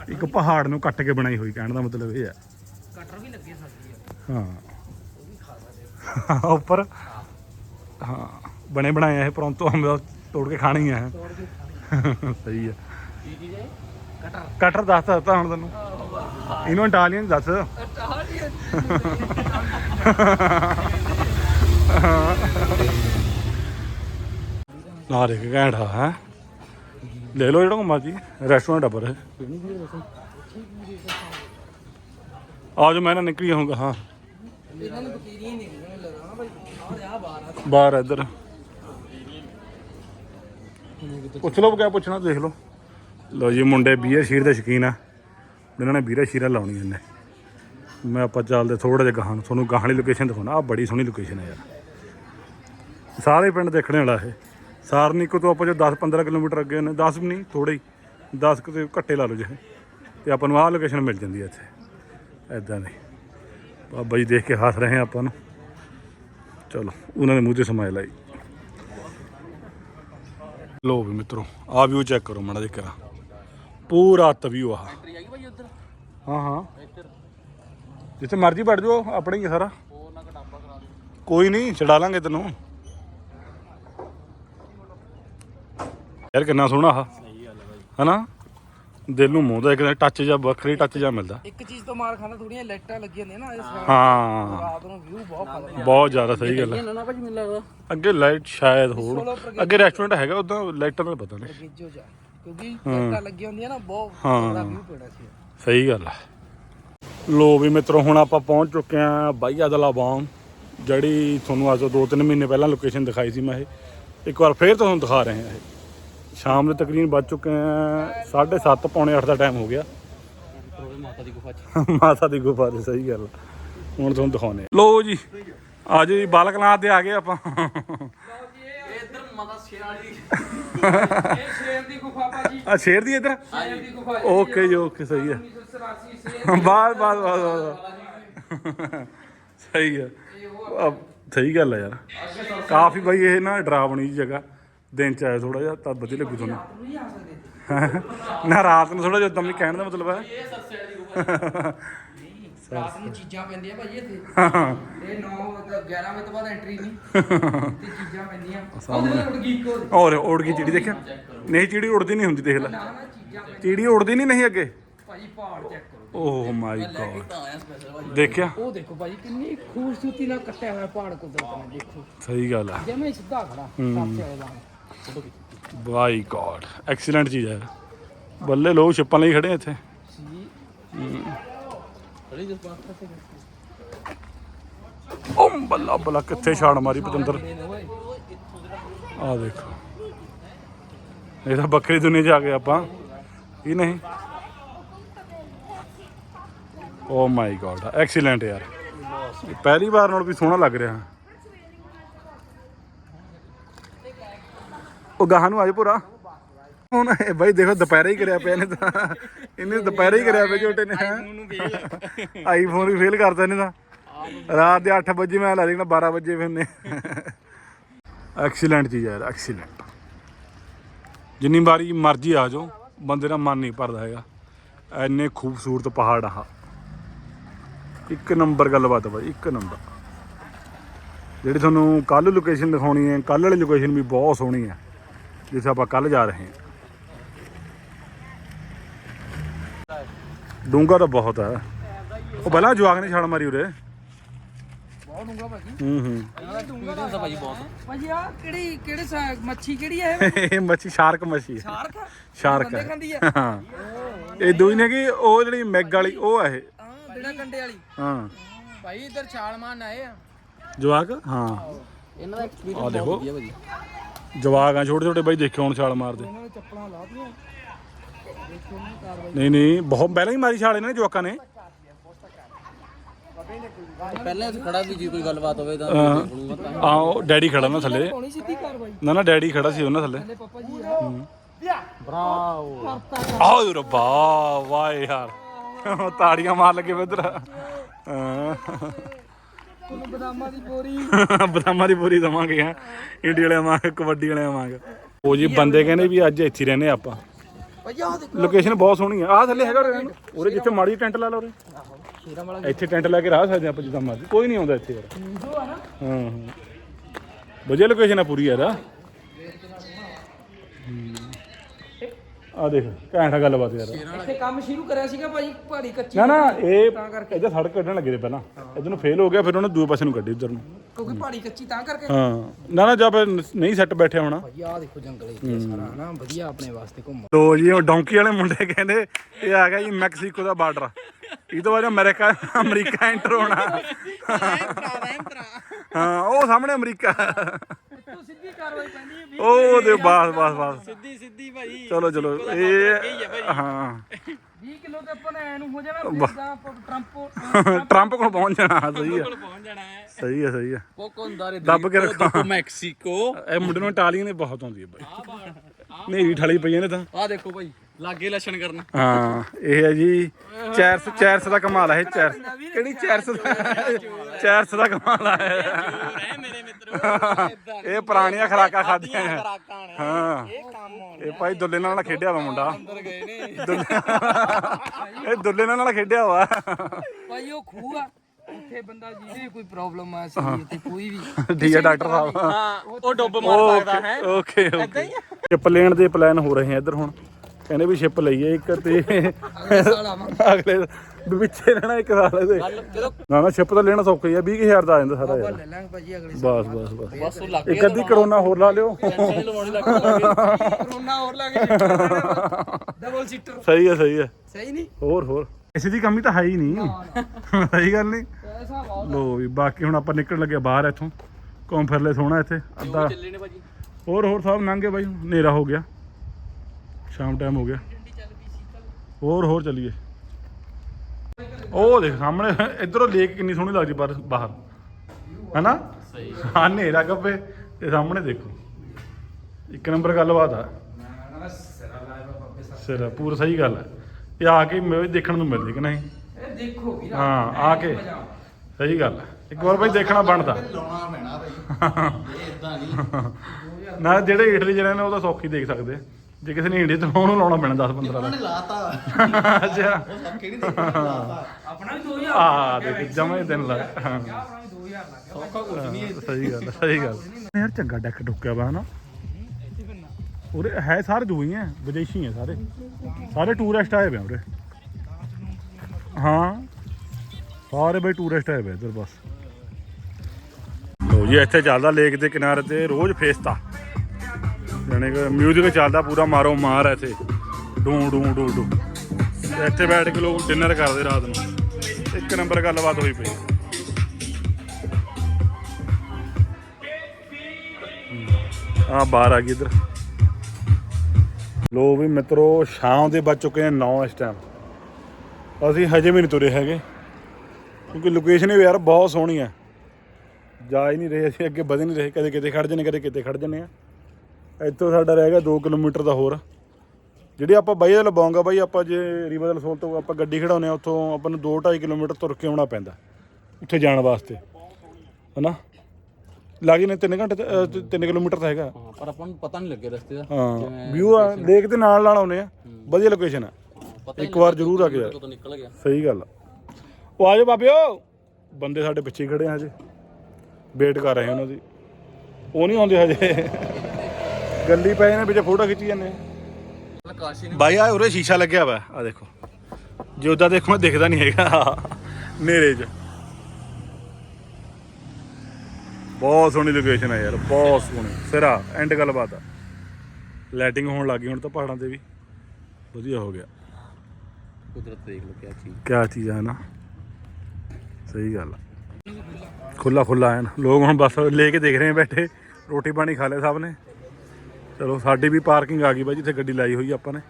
ਇੱਕ ਪਹਾੜ ਨੂੰ ਕੱਟ ਕੇ ਬਣਾਈ ਹੋਈ ਕਹਿਣ ਦਾ ਮਤਲਬ ਇਹ ਹੈ ਕਟਰ ਵੀ ਲੱਗੇ ਸਾਡੀ ਹਾਂ। ਉੱਪਰ? ਹਾਂ। ਬਣੇ ਬਣਾਏ ਆ ਇਹ ਪਰੰਤੂ ਹਮ ਤੋੜ ਕੇ ਖਾਣੀ ਆ। ਸਹੀ ਹੈ? ਕਟਰ। ਕਟਰ ਦੱਸ ਦਿੱਤਾ ਹੁਣ ਤੈਨੂੰ। ਇਹਨੂੰ ਇਟਾਲੀਅਨ ਦੱਸ। ਨਾ ਦੇਖ, ਘੈਂਟਾ ਹੈ? ਲੈ ਲਓ ਜਿਹੜਾ ਮਰਜ਼ੀ ਰੈਸਟੋਰੈਂਟ ਆ ਪਰ। ਇਹ। ਆ ਜਾ ਮੈਂ ਨਾ ਨਿਕਲੀ ਆਉਂਗਾ ਹਾਂ। ਇਹਨਾਂ ਨੂੰ ਬਕੀਰੀਆਂ ਨਹੀਂ ਮੈਨੂੰ ਲੱਗਦਾ ਭਾਈ ਆ ਆ ਬਾਹਰ ਆ ਬਾਹਰ ਆ ਇੱਧਰ। ਪੁੱਛ ਲਓ, ਕਿਆ ਪੁੱਛਣਾ, ਦੇਖ ਲਓ। ਲਓ ਜੀ, ਮੁੰਡੇ ਬੀਅਰ ਸ਼ੀਰ ਦੇ ਸ਼ੌਕੀਨ ਆ। ਇਹਨਾਂ ਨੇ ਬੀਅਰ ਸ਼ੀਰਾਂ ਲਾਉਣੀਆਂ ਨੇ। ਮੈਂ ਆਪਾਂ ਚੱਲਦੇ ਥੋੜਾ ਜਿਹਾ ਗਾਹਾਂ ਨੂੰ। ਤੁਹਾਨੂੰ ਗਾਹਾਂ ਵਾਲੀ ਲੋਕੇਸ਼ਨ ਦਿਖਾਉਣਾ। ਆ ਬੜੀ ਸੋਹਣੀ ਲੋਕੇਸ਼ਨ ਹੈ ਯਾਰ। ਸਾਰੇ ਪਿੰਡ ਦੇਖਣੇ ਵਾਲਾ ਇਹ। ਸਾਰਨਿਕੋ ਤੋਂ ਆਪਾਂ ਜੋ 10-15 ਕਿਲੋਮੀਟਰ ਅੱਗੇ ਨੇ 10 ਵੀ ਨਹੀਂ ਥੋੜੇ ਹੀ 10 ਕਿਤੇ ਘੱਟੇ ਲਾ ਲਓ ਜੇ। ਤੇ ਆਪਾਂ ਨੂੰ ਆਹ ਲੋਕੇਸ਼ਨ ਮਿਲ ਜਾਂਦੀ ਹੈ ਇੱਥੇ ਐਦਾਂ ਦੀ। ਬਾਬਾ ਜੀ ਦੇਖ ਕੇ ਹੱਸ ਰਹੇ ਆ ਆਪਾਂ ਨੂੰ। ਚਲੋ, ਉਹਨਾਂ ਦੇ ਮੂੰਹ ਤੇ ਸਮਾਈਲ ਆਈ ਲੋ ਵੀ ਮਿੱਤਰੋ ਆ ਵਿਊ ਚੈੱਕ ਕਰੋ ਮਾੜਾ ਜਿਹਾ ਕਰਾ ਪੂਰਾ ਤਵੀਓ ਆ ਹਾਂ ਹਾਂ। ਜਿੱਥੇ ਮਰਜ਼ੀ ਵੜ ਜਾਓ, ਆਪਣੇ ਹੀ ਸਾਰਾ। ਕੋਈ ਨਹੀਂ, ਛਡਾ ਲਾਂਗੇ ਤੈਨੂੰ। ਯਾਰ ਕਿੰਨਾ ਸੋਹਣਾ ਆ ਸਹੀ ਗੱਲ ਹੈ ਭਾਈ ਹਨਾ? ਦਿਲ ਨੂੰ ਮੋਹਦਾ ਇੱਕ ਟੱਚ ਜਾਂ ਵੱਖਰੀ ਟੱਚ ਜਾਂ ਮਿਲਦਾ। ਇੱਕ ਚੀਜ਼ ਤੋਂ ਮਾਰ ਖਾਣਾ ਥੋੜੀਆਂ ਲਾਈਟਾਂ ਲੱਗੀਆਂ ਹੁੰਦੀਆਂ ਨਾ ਇਸ ਹਾਂ। ਰਾਤ ਨੂੰ ਵਿਊ ਬਹੁਤ ਖਾਂਦਾ ਬਹੁਤ ਜ਼ਿਆਦਾ ਸਹੀ ਗੱਲ ਹੈ ਨਾ ਨਾ ਭਾਜੀ ਮੈਨੂੰ ਲੱਗਦਾ। ਅੱਗੇ ਲਾਈਟ ਸ਼ਾਇਦ ਪ੍ਰਗੇਜ- ਅੱਗੇ ਰੈਸਟੋਰੈਂਟ ਹੈਗਾ ਉਦਾਂ ਲਾਈਟਾਂ ਦਾ ਪਤਾ ਨਹੀਂ। ਗਿੱਜੋ ਜਾ। ਕਿਉਂਕਿ ਲਾਈਟਾਂ ਲੱਗੀਆਂ ਹੁੰਦੀਆਂ ਨਾ ਬਹੁਤ ਹਾਂ। ਬੜਾ ਵਿਊ ਪੈਣਾ ਸੀ। ਸਹੀ ਗੱਲ ਹੈ ਲੋ ਵੀ ਮਿੱਤਰੋ ਹੁਣ ਆਪਾਂ ਪਹੁੰਚ ਚੁੱਕੇ ਆ ਬਾਈਆ ਦਲਾ ਬੌਂਗ ਜਿਹੜੀ ਤੁਹਾਨੂੰ ਅੱਜ ਤੋਂ 2-3 ਮਹੀਨੇ ਪਹਿਲਾਂ ਲੋਕੇਸ਼ਨ ਦਿਖਾਈ ਸੀ ਮੈਂ ਇਹ। ਇੱਕ ਵਾਰ ਫੇਰ ਤੁਹਾਨੂੰ ਦਿਖਾ ਰਹੇ ਹਾਂ ਇਹ। ਸ਼ਾਮ ਦੇ ਤਕਰੀਬਨ ਵੱਜ ਚੁੱਕੇ ਆ 7:30 ਪੌਣੇ 8 ਦਾ ਟਾਈਮ ਹੋ ਗਿਆ। ਮਾਤਾ ਦੀ ਗੁਫਾ ਚ ਮਾਤਾ ਦੀ ਗੁਫਾ ਤੇ ਸਹੀ ਗੱਲ ਹੁਣ ਤੁਹਾਨੂੰ ਦਿਖਾਉਨੇ ਲੋ ਜੀ, ਆ ਜੀ ਬਾਲਕਨਾਥ ਤੇ ਆ ਗਏ ਆਪਾਂ। ਇੱਧਰ ਮਾਤਾ ਸ਼ੇਰ ਵਾਲੀ ਇਹ ਸ਼ੇਰ ਦੀ ਗੁਫਾ ਭਾਜੀ ਆ ਸ਼ੇਰ ਦੀ ਇੱਧਰ? ਸ਼ੇਰ ਦੀ ਗੁਫਾ ਓਕੇ ਜੀ ਓਕੇ ਸਹੀ ਹੈ 1984 ਸ਼ੇਰ ਬਾਸ ਬਾਸ ਸਹੀ ਹੈ ਸਹੀ ਗੱਲ ਹੈ ਯਾਰ। ਕਾਫੀ ਬਾਈ, ਇਹ ਨਾ ਡਰਾਵਣੀ ਜਿਹੀ ਜਗ੍ਹਾ। ਦਿਨ ਚ ਆਇਆ ਥੋੜਾ ਜਿਹਾ ਤਾਂ ਵਧੀਆ ਲੱਗੂ ਤੁਹਾਨੂੰ। ਨਹੀਂ ਆ ਸਕਦੇ। ਨਾ ਰਾਤ ਨੂੰ ਥੋੜਾ ਜਿਹਾ ਦਮ ਕਹਿਣ ਦਾ ਮਤਲਬ ਹੈ। ਇਹ ਨਹੀਂ ਰਾਤ ਨੂੰ ਚੀਜ਼ਾਂ ਪੈਂਦੀਆਂ ਭਾਜੀ ਇੱਥੇ। ਇਹ 9 ਮਤਲਬ 11 ਵਜੇ ਤੋਂ ਬਾਅਦ ਐਂਟਰੀ ਨਹੀਂ। ਤੇ ਚੀਜ਼ਾਂ ਪੈਂਦੀਆਂ। ਉਹਦੇ ਗਈ ਉੜ ਗਈ ਚਿੜੀ ਦੇਖਿਆ? ਨਹੀਂ ਚਿੜੀ ਉੜਦੀ ਨਹੀਂ ਹੁੰਦੀ ਦੇਖ ਲੈ। ਚਿੜੀ ਉੜਦੀ ਨਹੀਂ ਨਹੀਂ ਅੱਗੇ। ਭਾਜੀ ਪਹਾੜ ਚੈੱਕ ਕਰੋ। ਓਹ ਮਾਈ ਗॉड ਤਾਂ ਆਇਆ ਸਪੈਸ਼ਲ ਭਾਜੀ। ਦੇਖਿਆ? ਉਹ ਦੇਖੋ ਭਾਜੀ ਕਿੰਨੀ ਖੂਬਸੂਰਤੀ ਨਾਲ ਕੱਟਿਆ ਹੋਇਆ ਪਹਾੜ ਕੁਦਰਤ ਨੇ ਦੇਖੋ। ਸਹੀ ਗੱਲ ਹੈ। ਜਿਵੇਂ ਸਿੱਧਾ ਖੜਾ ਸਾਫੇ ਵਾਲੇ ਦਾ ਬਾਈ ਗॉड ਐਕਸੀਲੈਂਟ ਚੀਜ਼ ਹੈ। ਬੱਲੇ ਲੋਕ ਛਿੱਪਾਂ ਲਈ ਖੜੇ ਆ ਇੱਥੇ। ਓ ਬੱਲਾ ਬੱਲਾ, ਕਿੱਥੇ ਛਾੜ ਮਾਰੀ ਪਤੰਦਰ। ਆ ਦੇਖੋ। ਇਹ ਤਾਂ ਬੱਕਰੀ ਦੁਨੀਆ 'ਚ ਆ ਗਏ ਆਪਾਂ। ਕੀ ਨਹੀਂ? ਓ ਮਾਈ ਗॉड ਐਕਸੀਲੈਂਟ ਯਾਰ। ਪਹਿਲੀ ਵਾਰ ਨਾਲ ਵੀ ਸੋਹਣਾ ਲੱਗ ਰਿਹਾ। ਉਹ ਗਾਹਾਂ ਨੂੰ ਆਜੋ ਪੂਰਾ ਹੁਣ ਇਹ ਬਾਈ ਦੇਖੋ ਦੁਪਹਿਰੇ ਹੀ ਕਰਿਆ ਪਿਆ ਇਹਨੇ ਤਾਂ। ਇਹਨੇ ਦੁਪਹਿਰੇ ਹੀ ਕਰਿਆ ਪਿਆ ਛੋਟੇ ਨੇ ਆਈਫੋਨ ਵੀ ਫੇਲ ਕਰਤਾ ਇਹਨੇ ਤਾਂ। ਰਾਤ ਦੇ 8 ਵਜੇ ਮੈਂ ਲਾ ਲੈਣਾ 12 ਵਜੇ ਫਿਰ ਨੇ ਐਕਸੀਲੈਂਟ ਚੀਜ਼ ਹੈ ਯਾਰ ਐਕਸੀਲੈਂਟ। ਜਿੰਨੀ ਵਾਰੀ ਮਰਜ਼ੀ ਆ ਜਾਓ ਬੰਦੇ ਦਾ ਮਨ ਨਹੀਂ ਭਰਦਾ ਹੈਗਾ। ਐਨੇ ਖੂਬਸੂਰਤ ਪਹਾੜ ਆ। ਇੱਕ ਨੰਬਰ ਗੱਲਬਾਤ ਹੈ ਬਾਈ ਇੱਕ ਨੰਬਰ। ਜਿਹੜੀ ਤੁਹਾਨੂੰ ਕੱਲ ਲੋਕੇਸ਼ਨ ਦਿਖਾਉਣੀ ਹੈ ਕੱਲ ਵਾਲੀ ਲੋਕੇਸ਼ਨ ਵੀ ਬਹੁਤ ਸੋਹਣੀ ਹੈ। ਜਿੱਥੇ ਆਪਾਂ ਕੱਲ ਜਾ ਰਹੇ ਹਾਂ। ਡੂੰਗਾ ਤਾਂ ਬਹੁਤ ਹੈ ਉਹ ਪਹਿਲਾਂ ਜਵਾਗ ਨੇ ਛਾਲ ਮਾਰੀ ਉਰੇ। ਬਹੁਤ ਡੂੰਗਾ ਭਾਜੀ। ਹੂੰ ਹੂੰ। ਡੂੰਗਾ ਭਾਜੀ ਬਹੁਤ ਭਾਜੀ ਆ ਕਿਹੜੀ ਕਿਹੜੇ ਸਾ- ਮੱਛੀ ਕਿਹੜੀ ਹੈ ਇਹ? ਮੱਛੀ ਸ਼ਾਰਕ ਮੱਛੀ। ਹੈ ਸ਼ਾਰਕ। ਸ਼ਾਰਕ ਬੰਦੇ ਹੈ ਖਾਂਦੀ ਆ? ਹਾਂ। ਇਹ ਦੂਈ ਨੇ ਕਿ ਉਹ ਜਿਹੜੀ ਮੈਗ ਵਾਲੀ ਉਹ ਹੈ ਇਹ। ਹਾਂ ਬਿਨਾ ਕੰਡੇ ਵਾਲੀ। ਹਾਂ। ਭਾਈ ਇੱਧਰ ਛਾਲ ਮਾਰਨ ਆਏ ਆ। ਜਵਾਕ? ਹਾਂ। ਇਹਨਾਂ ਦਾ ਐਕਸਪੀਰੀਅੰਸ ਆਹ ਦੇਖੋ। ਭਾਜੀ ਜਵਾਕ ਆ ਛੋਟੇ ਛੋਟੇ ਬਾਈ ਦੇਖਿਓ ਹੁਣ ਛਾਲ ਮਾਰਦੇ। ਇਹਨਾਂ ਨੇ ਚੱਪਲਾਂ ਲਾਤੀਆਂ ਦੇਖੋ ਨਾ ਕਾਰਵਾਈ ਨਹੀਂ ਨਹੀਂ ਬਹੁਤ ਪਹਿਲਾਂ ਹੀ ਮਾਰੀ ਛਾਲ ਇਹਨਾਂ ਨੇ ਜਵਾਕਾਂ ਨੇ। ਪਹਿਲਾਂ ਖੜਾ ਵੀ ਜੀ ਕੋਈ ਗੱਲਬਾਤ ਹੋਵੇ ਤਾਂ ਹਾਂ। ਆ ਉਹ ਡੈਡੀ ਖੜਾ ਨਾ ਥੱਲੇ। ਹੋਣੀ ਸਿੱਧੀ ਕਾਰਵਾਈ ਨਾ ਨਾ ਡੈਡੀ ਖੜਾ ਸੀ ਉਹਨਾਂ ਥੱਲੇ। ਥੱਲੇ ਪਾਪਾ ਜੀ ਆ ਬਰਾਵੋ ਕਰਤਾ ਆਹ ਰੱਬਾ ਵਾਹ ਯਾਰ। ਤਾੜੀਆਂ ਮਾਰ ਲੱਗੇ ਇਧਰ। ਤੁਹਾਨੂੰ ਬਦਾਮਾਂ ਦੀ ਬੋਰੀ ਬਦਾਮਾਂ ਦੀ ਪੂਰੀ ਦਵਾਂਗੇ ਆ ਇੰਡੀਆ ਵਾਲੇ ਆਵਾਂਗੇ ਕਬੱਡੀ ਵਾਲੇ ਆਵਾਂਗੇ ਉਹ ਜੀ ਬੰਦੇ ਕਹਿੰਦੇ ਵੀ ਅੱਜ ਇੱਥੇ ਹੀ ਰਹਿੰਦੇ ਆਪਾਂ। ਦੇਖੋ। ਲੋਕੇਸ਼ਨ ਬਹੁਤ ਸੋਹਣੀ ਆ। ਆਹ ਥੱਲੇ ਹੈਗਾ ਰਹਿਣ ਨੂੰ। ਉਰੇ ਜਿੱਥੇ ਮਾੜੀ ਟੈਂਟ ਲਾ ਲਾ ਉਰੇ। ਸ਼ੇਰਾਂ ਵਾਲਾ ਇੱਥੇ ਟੈਂਟ ਲਾ ਕੇ ਰਹਿ ਸਕਦੇ ਆਪਾਂ ਜਿੱਦਾਂ ਮਰਜ਼ੀ। ਕੋਈ ਨਹੀਂ ਆਉਂਦਾ ਇੱਥੇ ਯਾਰ। ਆ ਹਾਂ ਹਾਂ। ਵਧੀਆ ਲੋਕੇਸ਼ਨ ਆ ਪੂਰੀ ਯਾਰ। ਆ ਆ ਦੇਖ ਘੈਂਟ ਆ ਗੱਲਬਾਤ ਯਾਰ। ਇੱਥੇ ਕੰਮ ਸ਼ੁਰੂ ਕਰਿਆ ਸੀਗਾ ਭਾਈ ਪਹਾੜੀ ਕੱਚੀ ਨਾ ਨਾ ਇਹ ਤਾਂ ਕਰਕੇ। ਇਹਦਾ ਸੜਕ ਕੱਢਣ ਲੱਗੇ ਤੇ ਪਹਿਲਾਂ। ਇਧਰ ਨੂੰ ਫੇਲ ਹੋ ਗਿਆ ਫਿਰ ਉਹਨੇ ਦੂਏ ਪਾਸੇ ਨੂੰ ਕੱਢੀ ਉਧਰ ਨੂੰ। ਕਿਉਂਕਿ ਪਹਾੜੀ ਕੱਚੀ ਤਾਂ ਕਰਕੇ। ਹਾਂ। ਨਾ ਨਾ ਜਾਂ ਫਿਰ ਨਹੀਂ ਸੈੱਟ ਬੈਠਿਆ ਹੋਣਾ। ਭਾਈ ਆਹ ਦੇਖੋ ਜੰਗਲ ਇੱਥੇ ਸਾਰਾ ਹਨਾ ਵਧੀਆ ਆਪਣੇ ਵਾਸਤੇ ਘੁੰਮ। ਲੋ ਜੀ ਉਹ ਡੌਂਕੀ ਵਾਲੇ ਮੁੰਡੇ ਕਹਿੰਦੇ ਇਹ ਆ ਗਿਆ ਜੀ ਮੈਕਸੀਕੋ ਦਾ ਬਾਰਡਰ। ਇਹ ਤੋਂ ਬਾਅਦ ਅਮਰੀਕਾ ਅਮਰੀਕਾ ਐਂਟਰ ਹੋਣਾ। ਹਾਂ ਉਹ ਸਾਹਮਣੇ ਅਮਰੀਕਾ। ਤੂੰ ਸਿੱਧੀ ਕਾਰਵਾਈ ਪੈਂਦੀ ਹੈ ਉਹ ਦੇ ਬਾਸ ਬਾਸ ਬਾਸ। ਸਿੱਧੀ ਸਿੱਧੀ ਭਾਈ ਚਲੋ ਚਲੋ ਇਹ ਹਾਂ। 20 ਕਿਲੋ ਤੇ ਆਪਾਂ ਨੇ ਐ ਨੂੰ ਹੋ ਜਾਣਾ ਟਰੰਪ ਟਰੰਪ ਕੋਲ ਪਹੁੰਚ ਜਾਣਾ ਸਹੀ ਹੈ। ਪਹੁੰਚ ਜਾਣਾ ਹੈ। ਸਹੀ ਹੈ ਸਹੀ ਹੈ। ਦੱਬ ਕੇ ਰੱਖੋ। ਮੈਕਸੀਕੋ। ਇਹ ਮੁੰਡੇ ਨੂੰ ਇਟਾਲੀਅਨ ਨੇ ਬਹੁਤ ਆਉਂਦੀ ਹੈ ਬਾਈ ਨੇਰੀ ਠਾਲੀ ਪਈਆਂ ਨੇ ਤਾਂ। ਆਹ ਦੇਖੋ ਭਾਈ। ਲਾਗੇ ਲੱਛਣ ਕਰਨ। ਹਾਂ ਇਹ ਹੈ ਜੀ ਚੈਰਸ ਚੈਰਸ ਦਾ ਕਮਾਲ ਹੈ ਚੈਰਸ। ਕਿਹੜੀ ਚੈਰਸ ਦਾ? ਚੈਰਸ ਦਾ ਕਮਾਲ ਹੈ ਹੈ ਮੇਰੇ ਮਿੱਤਰੋ ਇਹ ਪੁਰਾਣੀਆਂ ਖਰਾਕਾਂ ਖਾਦੀਆਂ ਹੈ ਹਾਂ ਇਹ ਕੰਮ ਹੋਣੇ ਇਹ ਭਾਈ ਦੁੱਲੇ ਨਾਲ ਖੇਡਿਆ ਵਾ ਮੁੰਡਾ। ਅੰਦਰ ਗਏ ਨੇ ਇਹ ਦੁੱਲੇ ਨਾਲ ਖੇਡਿਆ ਵਾ। ਭਾਈ ਉਹ ਖੂਹ ਆ। ਉੱਥੇ ਬੰਦਾ ਜਿਹਦੇ ਕੋਈ ਪ੍ਰੋਬਲਮ ਆ ਸਰੀਰ ਤੇ ਕੋਈ ਵੀ। ਠੀਕ ਹੈ ਡਾਕਟਰ ਸਾਹਿਬ। ਹਾਂ ਉਹ ਡੁੱਬ ਓਕੇ ਓਕੇ ਓਕੇ। ਸ਼ਿਪ ਲੈਣ ਦੇ ਪਲਾਨ ਹੋ ਰਹੇ ਆ ਇੱਧਰ ਹੁਣ। ਕਹਿੰਦੇ ਵੀ ਸ਼ਿਪ ਲਈਏ ਇੱਕ ਤੇ ਅਗਲੇ ਵੀ ਪਿੱਛੇ ਰਹਿਣਾ ਇੱਕ ਸਾਲ ਇਹਦੇ ਜਦੋਂ ਨਾ ਨਾ ਸ਼ਿਪ ਤਾਂ ਲੈਣਾ ਸੌਖਾ ਹੀ ਆ 20000 ਦਾ ਆ ਜਾਂਦਾ ਸਾਰਾ ਯਾਰ। ਲੈ ਲਾਂਗੇ ਭਾਜੀ ਅਗਲੇ ਬਸ ਬਸ ਬਸ। ਬਸ ਉਹ ਲੱਗ ਇੱਕ ਅੱਧੀ ਕਰੋਨਾ ਹੋਰ ਲਾ ਲਿਓ। ਕਰੋਨਾ ਹੋਰ ਡਬਲ ਸੀਟਰ ਸਹੀ ਹੈ ਸਹੀ ਹੈ ਸਹੀ ਨਹੀਂ? ਹੋਰ ਹੋਰ। ਕਿਸੇ ਦੀ ਕਮੀ ਤਾਂ ਹੈ ਹੀ ਨਹੀਂ। ਸਹੀ ਗੱਲ ਨਹੀਂ। ਲੋ ਵੀ ਬਾਕੀ ਹੁਣ ਆਪਾਂ ਨਿਕਲਣ ਲੱਗੇ ਬਾਹਰ ਇੱਥੋਂ। ਘੁੰਮ ਫਿਰ ਲੈ ਸੋਹਣਾ ਇੱਥੇ ਅੱਧਾ। ਚੱਲੇ ਨੇ ਭਾਜੀ। ਹੋਰ ਹੋਰ ਸਭ ਲੰਘੇ ਬਾਈ ਹਨੇਰਾ ਹੋ ਗਿਆ। ਸ਼ਾਮ ਟਾਈਮ ਹੋ ਗਿਆ। ਹੋਰ ਹੋਰ ਚੱਲੀਏ। ਉਹ ਦੇਖ ਸਾਹਮਣੇ ਇਧਰੋਂ ਲੇਕ ਕਿੰਨੀ ਸੋਹਣੀ ਲੱਗਦੀ ਪਰ ਬਾਹਰ। ਹੈਨਾ? ਸਹੀ ਹਾਂ ਹਨੇਰਾ ਗੱਪੇ ਤੇ ਸਾਹਮਣੇ ਦੇਖੋ। ਇੱਕ ਨੰਬਰ ਗੱਲਬਾਤ ਆ। ਸਿਰਾ ਵਾ ਪੂਰਾ ਸਹੀ ਗੱਲ ਹੈ ਇਹ ਆ ਕੇ ਮੈਂ ਦੇਖਣ ਨੂੰ ਮਿਲਦੀ ਕਿ ਨਹੀਂ? ਇਹ ਦੇਖੋ ਵੀਰ। ਹਾਂ, ਆ ਕੇ। ਸਹੀ ਗੱਲ ਹੈ ਇੱਕ ਵਾਰ ਬਾਈ ਦੇਖਣਾ ਬਣਦਾ। ਲਾਉਣਾ ਪੈਣਾ ਭਾਈ ਇਹ ਇਦਾਂ ਨਹੀਂ। ਨਾ ਜਿਹੜੇ ਇਟਲੀ ਜਿਹੜੇ ਨੇ ਉਹ ਤਾਂ ਸੌਖੀ ਦੇਖ ਸਕਦੇ ਆ। ਜੇ ਕਿਸੇ ਨੇ ਇੰਡੀਆ ਤੋਂ ਉਹਨੂੰ ਲਾਉਣਾ ਪੈਣਾ 10 15 ਉਹਨਾਂ ਨੇ ਲਾਤਾ। ਅੱਛਾ। ਉਹ ਸੌਖੇ ਨਹੀਂ ਦੇਖਣਾ ਲਾਤਾ? ਆਪਣਾ ਵੀ 2000 ਆ ਦੇਖ ਜਮੇ ਦਿਨ ਲਾ ਹਾਂ। ਆਪਣਾ ਵੀ 2000 ਲੱਗ ਗਿਆ। ਸੌਖਾ ਕੁਝ ਨਹੀਂ ਸਹੀ ਗੱਲ ਸਹੀ ਗੱਲ। ਯਾਰ ਚੰਗਾ ਡੈਕ ਟੁੱਕਿਆ ਵਾ ਹਨਾ ਉਰੇ ਹੈ ਸਾਰੇ ਦੂਈ ਹੈ ਵਿਦੇਸ਼ੀ ਹੈ ਸਾਰੇ। ਸਾਰੇ ਟੂਰਿਸਟ ਆਏ ਵੇ ਉਰੇ। ਹਾਂ। ਸਾਰੇ ਬਈ ਟੂਰਿਸਟ ਆਏ ਵੇ ਇੱਧਰ ਬਸ। ਲੋ ਜੀ ਇੱਥੇ ਚੱਲਦਾ ਲੇਕ ਦੇ ਕਿਨਾਰੇ ਤੇ ਰੋਜ਼ ਫੇਸਤਾ। ਯਾਨੀ ਕਿ 뮤직 ਚੱਲਦਾ ਪੂਰਾ, ਮਾਰੋ, ਮਾਰ ਹੈ ਇੱਥੇ। ਡੂ ਡੂ ਡੂ ਡੂ। ਇੱਥੇ ਬੈਠ ਕੇ ਲੋਕ ਡਿਨਰ ਕਰਦੇ ਰਾਤ ਨੂੰ। ਇੱਕ ਨੰਬਰ ਗੱਲਬਾਤ ਹੋਈ ਪਈ। ਆ ਬਾਹਰ ਆ ਗਈ ਇੱਧਰ। ਲੋ ਵੀ ਮਿੱਤਰੋ, ਸ਼ਾਮ ਦੇ ਵੱਜ ਚੁੱਕੇ ਨੇ 9 ਇਸ ਟਾਈਮ ਅਸੀਂ ਹਜੇ ਵੀ ਨਹੀਂ ਤੁਰੇ ਹੈਗੇ। ਕਿਉਂਕਿ ਲੋਕੇਸ਼ਨ ਵੀ ਯਾਰ ਬਹੁਤ ਸੋਹਣੀ ਹੈ ਜਾ ਹੀ ਨਹੀਂ ਰਹੇ ਅਸੀਂ, ਅੱਗੇ ਵਧ ਨਹੀਂ ਰਹੇ। ਕਦੇ ਕਿਤੇ ਖੜ ਜਨੇ ਕਦੇ ਕਿਤੇ ਖੜ ਜਨੇ ਆ। ਇੱਥੋਂ ਸਾਡਾ ਰਹਿ ਗਿਆ 2 ਕਿਲੋਮੀਟਰ ਦਾ ਹੋਰ। ਜਿਹੜੀ ਆਪਾਂ ਬਾਈ ਦਾ ਲਵਾਉਂਗਾ ਬਾਈ ਆਪਾਂ ਜੇ ਰੀਵਰਦਲ ਸੋਲ ਤੋਂ ਆਪਾਂ ਗੱਡੀ ਖੜਾਉਂਦੇ ਆ ਉੱਥੋਂ ਆਪਾਂ ਨੂੰ 2.5 ਕਿਲੋਮੀਟਰ ਤੁਰ ਕੇ ਆਉਣਾ ਪੈਂਦਾ ਉੱਥੇ ਜਾਣ ਵਾਸਤੇ। ਹਨਾ? ਲੱਗ ਨੇ 3 ਘੰਟੇ 3 ਕਿਲੋਮੀਟਰ ਤਾਂ ਹੈਗਾ। ਹਾਂ ਪਰ ਆਪਾਂ ਨੂੰ ਪਤਾ ਨਹੀਂ ਲੱਗੇ ਰਸਤੇ ਦਾ ਹਾਂ ਵਿਊ ਆ ਲੇਕ ਦੇ ਨਾਲ ਨਾਲ ਆਉਨੇ ਆ। ਵਧੀਆ ਲੋਕੇਸ਼ਨ ਆ। ਇੱਕ ਵਾਰ ਜ਼ਰੂਰ ਆ ਕੇ ਗਿਆ। ਸਹੀ ਗੱਲ ਆ। ਉਹ ਆਜੋ ਬਾਬਿਓ ਬੰਦੇ ਸਾਡੇ ਪਿੱਛੇ ਖੜੇ ਆ ਹਜੇ। ਵੇਟ ਕਰ ਰਹੇ ਉਹਨਾਂ ਦੀ। ਉਹ ਨਹੀਂ ਆਉਂਦੇ ਹਜੇ। ਗੱਲੀ ਪਏ ਨੇ ਵਿੱਚ ਫੋਟੋ ਖਿੱਚੀ ਜਾਂਦੇ। ਬਾਈ ਆ ਉਰੇ ਸ਼ੀਸ਼ਾ ਲੱਗਿਆ ਵਾ ਆ ਦੇਖੋ। ਜੇ ਉਦਾਂ ਦੇਖੋ ਦਿਖਦਾ ਨਹੀਂ ਹੈਗਾ। ਨੇਰੇ 'ਚ। ਬਹੁਤ ਸੋਹਣੀ ਲੋਕੇਸ਼ਨ ਹੈ ਯਾਰ ਬਹੁਤ ਸੋਹਣੀ। ਸਿਰਾ ਐਂਡ ਗੱਲਬਾਤ ਆ। ਲਾਈਟਿੰਗ ਹੋਣ ਲੱਗੀ ਹੁਣ ਤਾਂ ਪਹਾੜਾਂ ਤੇ ਵੀ। ਵਧੀਆ ਹੋ ਗਿਆ। ਕੁਦਰਤ ਦੇਖ ਲੋ ਕਿਆ ਚੀਜ਼। ਕਿਆ ਚੀਜ਼ ਹੈ ਨਾ ਸਹੀ ਗੱਲ ਖੁੱਲਾ ਖੁੱਲਾ ਹੈ ਨਾ ਲੋਕ ਹੁਣ ਬਸ ਲੈ ਕੇ ਦੇਖ ਰਹੇ ਬੈਠੇ। ਰੋਟੀ ਪਾਣੀ ਖਾ ਲਿਆ ਸਭ ਨੇ। ਚਲੋ ਸਾਡੀ ਵੀ ਪਾਰਕਿੰਗ ਆ ਗਈ ਬਾਈ ਜਿੱਥੇ ਗੱਡੀ ਲਾਈ ਹੋਈ ਆਪਾਂ ਨੇ।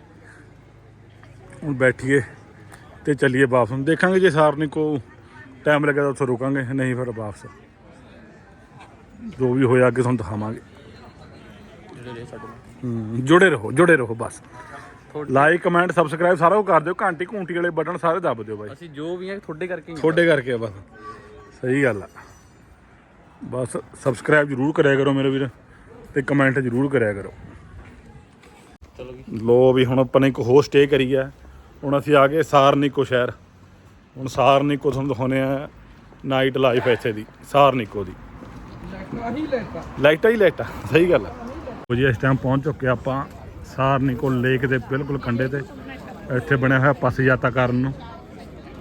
ਹੁਣ ਬੈਠੀਏ ਤੇ ਚੱਲੀਏ ਵਾਪਸ। ਨੂੰ ਦੇਖਾਂਗੇ ਜੇ ਸਾਰਨੀ ਕੋ ਟਾਈਮ ਲੱਗਾ ਤਾਂ ਉੱਥੇ ਰੁਕਾਂਗੇ ਨਹੀਂ ਫਿਰ ਵਾਪਸ। ਜੋ ਵੀ ਹੋਇਆ ਅੱਗੇ ਤੁਹਾਨੂੰ ਦਿਖਾਵਾਂਗੇ। ਹੂੰ, ਜੁੜੇ ਰਹੋ ਜੁੜੇ ਰਹੋ ਬਸ। ਲਾਈਕ ਕਮੈਂਟ ਸਬਸਕ੍ਰਾਈਬ ਸਾਰਾ ਕੁਝ ਕਰ ਦਿਓ। ਘੰਟੀ ਘੂੰਟੀ ਵਾਲੇ ਬਟਨ ਸਾਰੇ ਦੱਬ ਦਿਓ ਬਾਈ। ਅਸੀਂ ਜੋ ਵੀ ਹੈ ਤੁਹਾਡੇ ਕਰਕੇ ਹੀ। ਤੁਹਾਡੇ ਕਰਕੇ ਆ ਬਸ। ਸਹੀ ਗੱਲ ਆ। ਬਸ ਸਬਸਕ੍ਰਾਈਬ ਜਰੂਰ ਕਰਿਆ ਕਰੋ ਮੇਰੇ ਵੀਰ। ਤੇ ਕਮੈਂਟ ਜਰੂਰ ਕਰਿਆ ਕਰੋ। ਚਲੋ ਜੀ ਲੋ ਵੀ ਹੁਣ ਆਪਾਂ ਨੇ ਇੱਕ ਹੋਰ ਸਟੇ ਕਰੀ ਆ। ਹੁਣ ਅਸੀਂ ਆ ਗਏ ਸਾਰਨਿਕੋ ਸ਼ਹਿਰ। ਹੁਣ ਸਾਰਨਿਕੋ ਤੁਹਾਨੂੰ ਦਿਖਾਉਂਦੇ ਆ ਨਾਈਟ ਲਾਈਫ ਇੱਥੇ ਦੀ, ਸਾਰਨਿਕੋ ਦੀ। ਲਾਈਟਾਂ ਹੀ ਲਾਈਟਾਂ, ਸਹੀ ਗੱਲ ਆ। ਉਹ ਜੀ, ਇਸ ਟਾਈਮ ਪਹੁੰਚ ਚੁੱਕੇ ਆਪਾਂ ਸਾਰਨਿਕੋ ਲੇਕ ਦੇ ਬਿਲਕੁਲ ਕੰਢੇ ਤੇ। ਇੱਥੇ ਬਣਿਆ ਹੋਇਆ ਪਸ ਯਾਤਾ ਕਰਨ ਨੂੰ।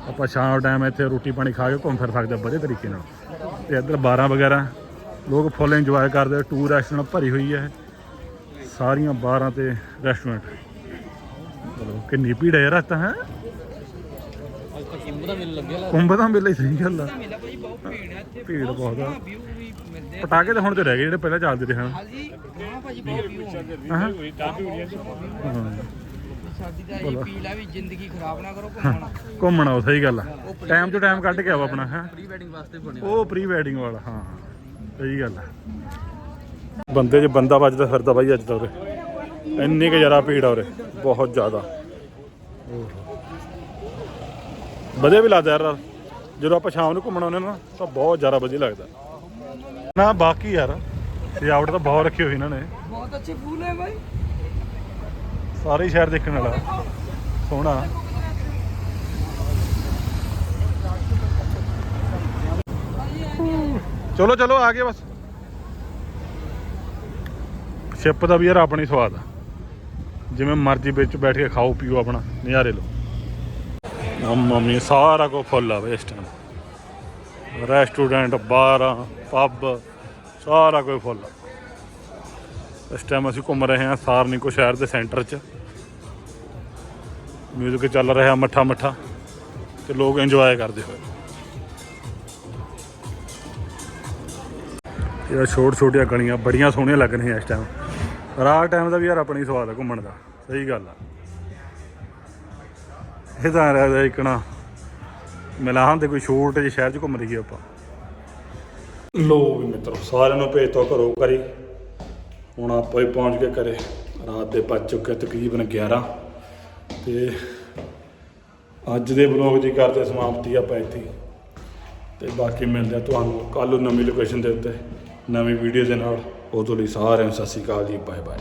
ਆਪਾਂ ਸ਼ਾਮ ਟਾਈਮ ਇੱਥੇ ਰੋਟੀ ਪਾਣੀ ਖਾ ਕੇ ਘੁੰਮ ਫਿਰ ਸਕਦੇ ਹਾਂ ਵਧੀਆ ਤਰੀਕੇ ਨਾਲ। ਤੇ ਇੱਧਰ ਬਾਰਾਂ ਵਗੈਰਾ ਲੋਕ ਫੁੱਲ ਇੰਜੋਏ ਕਰਦੇ ਟੂਰ ਨਾਲ ਭਰੀ ਹੋਈ ਹੈ। ਸਾਰੀਆਂ ਬਾਰਾਂ ਤੇ ਰੈਸਟੋਰੈਂਟ ਚਲੋ ਕਿੰਨੀ ਭੀੜ ਹੈ ਯਾਰ ਤਾਂ ਹੈ ਅੱਜ ਤਾਂ ਕਿੰਬ ਦਾ ਮਿਲ ਲੱਗਿਆ ਲਾ ਕੁੰਭ ਦਾ ਮੇਲਾ ਹੀ ਸਹੀ ਗੱਲ ਆ। ਮੇਲਾ ਭਾਈ ਬਹੁਤ ਭੀੜ ਹੈ ਇੱਥੇ ਭੀੜ ਬਹੁਤ ਆ। ਪਟਾਕੇ ਤਾਂ ਹੁਣ ਤੇ ਰਹਿ ਗਏ ਜਿਹੜੇ ਪਹਿਲਾਂ ਚੱਲਦੇ ਰਹੇ ਹਨ ਹਾਂਜੀ ਹਾਂ? ਭਾਜੀ ਬਹੁਤ ਵਿਊ ਇਹ ਪੀਲ ਵੀ ਜ਼ਿੰਦਗੀ ਖਰਾਬ ਨਾ ਕਰੋ ਘੁੰਮਣਾ ਘੁੰਮਣਾ ਸਹੀ ਗੱਲ ਆ। ਟਾਈਮ ਤੋਂ ਟਾਈਮ ਕੱਢ ਕੇ ਆਓ ਆਪਣਾ ਹੈ? ਪ੍ਰੀ ਵੈਡਿੰਗ ਵਾਸਤੇ ਬਣੇ ਉਹ ਪ੍ਰੀ ਵੈਡਿੰਗ ਵਾਲਾ ਹਾਂ। ਸਹੀ ਗੱਲ ਆ ਬੰਦੇ 'ਚ ਬੰਦਾ ਵੱਜਦਾ ਫਿਰਦਾ ਬਾਈ ਅੱਜ ਤਾਂ ਉਰੇ। ਇੰਨੀ ਕੁ ਜ਼ਿਆਦਾ ਭੀੜ ਆ ਉਰੇ ਬਹੁਤ ਜ਼ਿਆਦਾ। ਵਧੀਆ ਵੀ ਲੱਗਦਾ ਯਾਰ ਜਦੋਂ ਆਪਾਂ ਸ਼ਾਮ ਨੂੰ ਘੁੰਮਣ ਆਉਂਦੇ ਨਾ ਤਾਂ ਬਹੁਤ ਜ਼ਿਆਦਾ ਵਧੀਆ ਲੱਗਦਾ। ਨਾ ਬਾਕੀ ਯਾਰ ਸਜਾਵਟ ਤਾਂ ਬਹੁਤ ਰੱਖੀ ਹੋਈ ਇਹਨਾਂ ਨੇ। ਬਹੁਤ ਅੱਛੇ ਫੂਲ ਹੈ ਭਾਈ ਸਾਰੇ ਹੀ ਸ਼ਹਿਰ ਦੇਖਣ ਵਾਲਾ। ਸੋਹਣਾ। ਚਲੋ ਚਲੋ, ਆ ਗਏ ਬਸ। ਸ਼ਿਪ ਦਾ ਵੀ ਯਾਰ ਆਪਣੀ ਸਵਾਦ ਆ। ਜਿਵੇਂ ਮਰਜ਼ੀ ਵਿੱਚ ਬੈਠ ਕੇ ਖਾਓ, ਪੀਓ ਆਪਣਾ, ਨਜ਼ਾਰੇ ਲਓ। ਮੰਮੀ ਸਾਰਾ ਕੋ ਫੁੱਲ ਆ ਇਸ ਟਾਈਮ ਰੈਸਟੋਰੈਂਟ ਬਾਰਾਂ ਪੱਬ ਸਾਰਾ ਕੋਈ ਫੁੱਲ ਆ। ਇਸ ਟਾਈਮ ਅਸੀਂ ਘੁੰਮ ਰਹੇ ਹਾਂ ਸਾਰਨਿਕੋ ਸ਼ਹਿਰ ਦੇ ਸੈਂਟਰ 'ਚ। ਮਿਊਜ਼ਿਕ ਚੱਲ ਰਿਹਾ ਮੱਠਾ ਮੱਠਾ ਤੇ ਲੋਕ ਇੰਜੋਏ ਕਰਦੇ ਹੋਏ। ਇਹ ਛੋਟ ਛੋਟੀਆਂ ਗਲੀਆਂ ਬੜੀਆਂ ਸੋਹਣੀਆਂ ਲੱਗ ਰਹੀਆਂ ਇਸ ਟਾਈਮ ਰਾਤ ਟਾਈਮ ਦਾ ਵੀ ਯਾਰ ਆਪਣੀ ਸਵਾਦ ਹੈ ਘੁੰਮਣ ਦਾ। ਸਹੀ ਗੱਲ ਆ। ਇਹ ਤਾਂ ਰਹਿ ਇਕਣਾ ਮਿਲਾਹਾਂ ਦੇ ਕੋਈ ਛੋਟੇ ਜਿਹੇ ਸ਼ਹਿਰ 'ਚ ਘੁੰਮ ਰਹੀ ਆਪਾਂ। ਲੋ ਵੀ ਮਿੱਤਰੋ, ਸਾਰਿਆਂ ਨੂੰ ਭੇਜ ਤੋ ਘਰੋਂ ਕਰੀ ਹੁਣ ਆਪਾਂ ਹੀ ਪਹੁੰਚ ਕੇ ਘਰੇ। ਰਾਤ ਦੇ ਵੱਜ ਚੁੱਕੇ ਤਕਰੀਬਨ 11 ਤੇ ਅੱਜ ਦੇ ਬਲੌਗ ਦੀ ਕਰਦੇ ਸਮਾਪਤੀ ਆਪਾਂ ਇੱਥੇ ਹੀ। ਤੇ ਬਾਕੀ ਮਿਲਦੇ ਆ ਤੁਹਾਨੂੰ ਕੱਲ ਨੂੰ ਨਵੀਂ ਲੋਕੇਸ਼ਨ ਦੇ ਉੱਤੇ। ਨਵੀਂ ਵੀਡੀਓ ਦੇ ਨਾਲ। ਉਦੋਂ ਲਈ ਸਾਰਿਆਂ ਨੂੰ ਸਤਿ ਸ਼੍ਰੀ ਅਕਾਲ ਜੀ ਬਾਏ ਬਾਏ